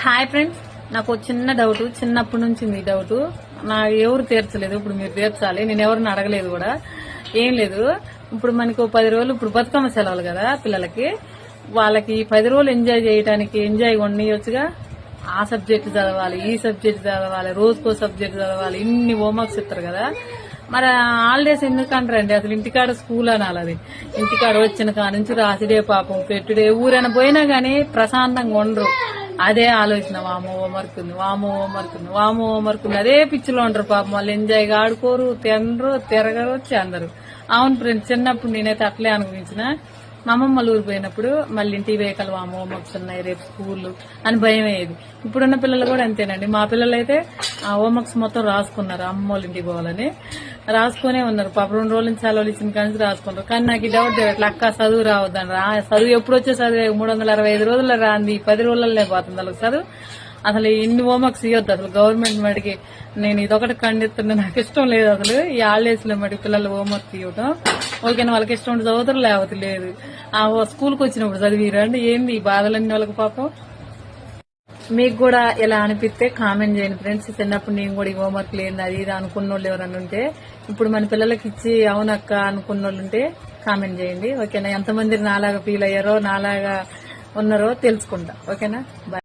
Hi friends నాకు ఒక చిన్న డౌట్ చిన్నప్పటి నుంచి ఉంది ఈ డౌట్ నా ఎవరు తీర్చలేదు ఇప్పుడు మీరు తీర్చాలి. నేను ఎవరిని అడగలేదు కూడా. ఏం లేదు. ఇప్పుడు మనకు పది రోజులు ఇప్పుడు బతుకమ్మ సెలవులు కదా పిల్లలకి. వాళ్ళకి పది రోజులు ఎంజాయ్ చేయడానికి ఎంజాయ్ ఉండొచ్చుగా ఆ సబ్జెక్ట్ చదవాలి ఈ సబ్జెక్ట్ చదవాలి రోజుకో సబ్జెక్ట్ చదవాలి. ఇన్ని హోంవర్క్స్ ఇస్తారు కదా. మరి హాలిడేస్ ఎందుకంటారండి? అసలు ఇంటికాడ స్కూల్ అనాలి అది. ఇంటికాడ వచ్చిన కాడ నుంచి రాసిడే పాపం. పెట్టుడే ఊరైనా పోయినా కానీ ప్రశాంతంగా ఉండరు. అదే ఆలోచన వామో హోంవర్క్ ఉంది వామో హోంవర్క్ ఉంది వామో హోంవర్క్ ఉంది. అదే పిచ్చిలో ఉంటారు పాపం వాళ్ళు ఎంజాయ్గా ఆడుకోరు తినరు తిరగరు అందరు అవును ఫ్రెండ్స్ చిన్నప్పుడు నేనైతే అట్లే అనుభవించిన. మా అమ్మమ్మ ఊరు పోయినప్పుడు మళ్ళీ ఇంటికి వేయకలు వామో హోంవర్క్స్ ఉన్నాయి రేపు స్కూల్ అని భయం అయ్యేది. ఇప్పుడున్న పిల్లలు కూడా అంతేనండి. మా పిల్లలు అయితే ఆ హోంవర్క్స్ మొత్తం రాసుకున్నారు అమ్మ వాళ్ళ ఇంటికి పోవాలని. రాసుకునే ఉన్నారు. పాప రెండు రోజుల నుంచి సెలవులు ఇచ్చిన కానీ రాసుకున్నారు కానీ నాకు ఈ డౌట్ ఇట్లా అక్క చదువు రావద్దని రా. చదువు ఎప్పుడు వచ్చే చదువు? మూడు వందల అరవై ఐదు రోజుల్లో రాంది పది రోజులనే పోతుంది వాళ్ళకి చదువు. అసలు ఇన్ని హోంవర్క్స్ ఇవ్వద్దు అసలు గవర్నమెంట్ మడికి నేను ఇదొకటి ఖండిస్తున్నా నాకు ఇష్టం లేదు అసలు. ఈ హాలిడేస్లో మడి పిల్లలు హోంవర్క్ ఇవ్వటం ఓకేనా వాళ్ళకి ఇష్టం ఉంటే చదువుతారు లేకపోతే లేదు. ఆ స్కూల్కి వచ్చినప్పుడు చదివిరండి. ఏంది ఈ బాధలన్నీ వాళ్ళకి పాపం? మీకు కూడా ఎలా అనిపిస్తే కామెంట్ చేయండి. ఫ్రెండ్స్ చిన్నప్పుడు నేను కూడా ఈ హోంవర్క్ లేదు అది ఇది అనుకున్న వాళ్ళు ఎవరైనా ఉంటే ఇప్పుడు మన పిల్లలకి ఇచ్చి అవునక్క అనుకున్న వాళ్ళు ఉంటే కామెంట్ చేయండి. ఓకేనా ఎంతమంది నాలాగా ఫీల్ అయ్యారో నాలాగా ఉన్నారో తెలుసుకుంటా. ఓకేనా బాయ్